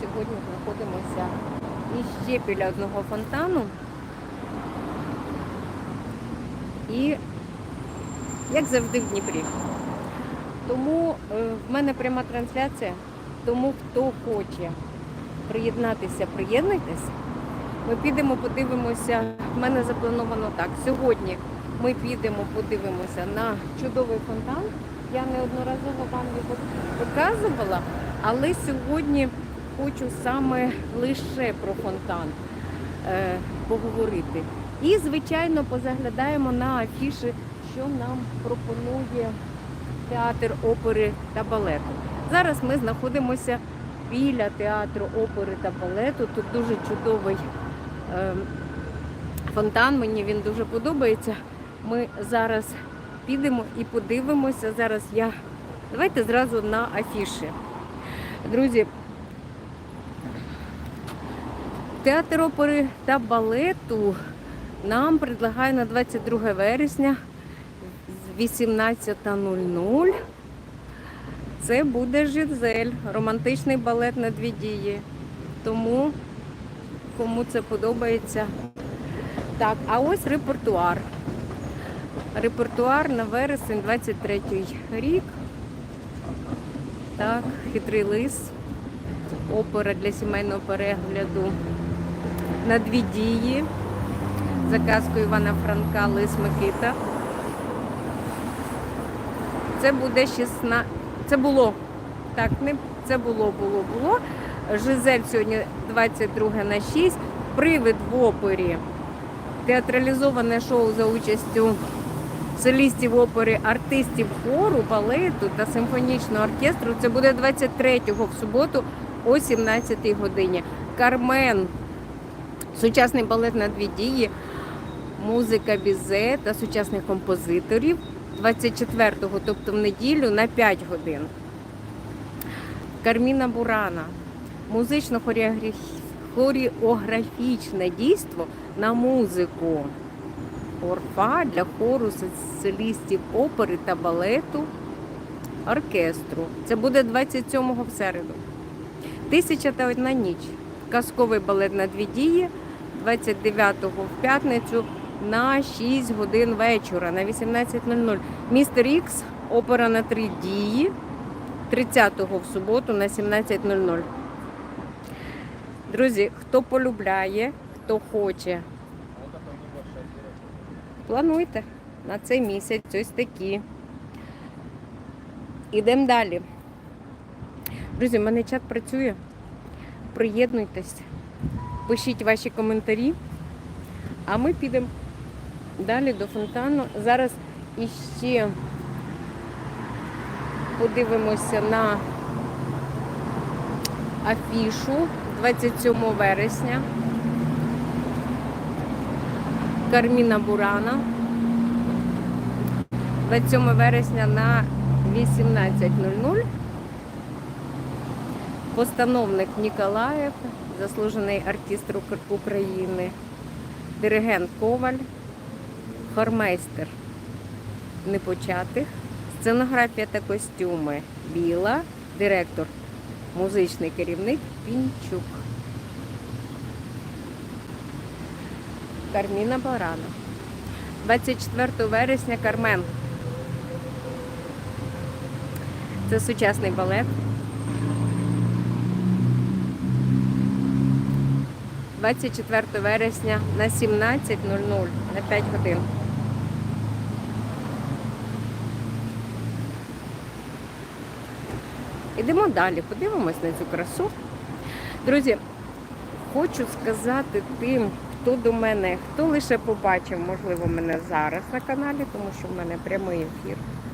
сьогодні знаходимося іще біля одного фонтану. І як завжди в Дніпрі. Тому е, в мене пряма трансляція. Тому хто хоче приєднатися, приєднуйтесь. Ми підемо, подивимося. В мене заплановано так. Сьогодні ми підемо, подивимося на чудовий фонтан. Я неодноразово вам його показувала, але сьогодні хочу саме лише про фонтан е, поговорити. І, звичайно, позаглядаємо на афіші, що нам пропонує театр опери та балету. Зараз ми знаходимося біля театру опери та балету. Тут дуже чудовий е, фонтан, мені він дуже подобається. Ми зараз підемо і подивимося. Зараз я. Давайте зразу на афіші. Друзі, театр опери та балету нам предлагає на 22 вересня з 18.00. Це буде Жизель, романтичний балет на дві дії. Тому кому це подобається. Так, а ось репертуар. Репертуар на вересень 23 рік. Так, хитрий лис. Опера для сімейного перегляду на дві дії. За казкою Івана Франка Лис Микита. Це буде 16. Це було. Так, не це було, було, було. Жизель сьогодні 22 на 6. Привид в опері. Театралізоване шоу за участю солістів опери, артистів хору, балету та симфонічного оркестру. Це буде 23-го в суботу о 17-й годині. Кармен, сучасний балет на дві дії, музика бізе та сучасних композиторів 24-го, тобто в неділю на 5 годин. Карміна Бурана, музично-хореографічне дійство на музику. Орфа для хору солістів опери та балету оркестру. Це буде 27-го в середу. Тисяча та одна ніч. Казковий балет на дві дії 29-го в п'ятницю на 6 годин вечора на 18.00. Містер Ікс, опера на три дії 30-го в суботу на 17.00. Друзі, хто полюбляє, хто хоче, плануйте на цей місяць ось такі. Ідемо далі. Друзі, в мене чат працює. Приєднуйтесь, пишіть ваші коментарі, а ми підемо далі до фонтану. Зараз іще подивимося на афішу 27 вересня. Карміна Бурана. 27 вересня на 18.00. Постановник Ніколаєв, заслужений артист Ук- України, диригент Коваль, хормейстер Непочатих, сценографія та костюми Біла, директор, музичний керівник Пінчук. Карміна Барана. 24 вересня Кармен. Це сучасний балет. 24 вересня на 17.00 на 5 годин. Ідемо далі, подивимось на цю красу. Друзі, хочу сказати тим, хто до мене, хто лише побачив, можливо, мене зараз на каналі, тому що в мене прямий ефір.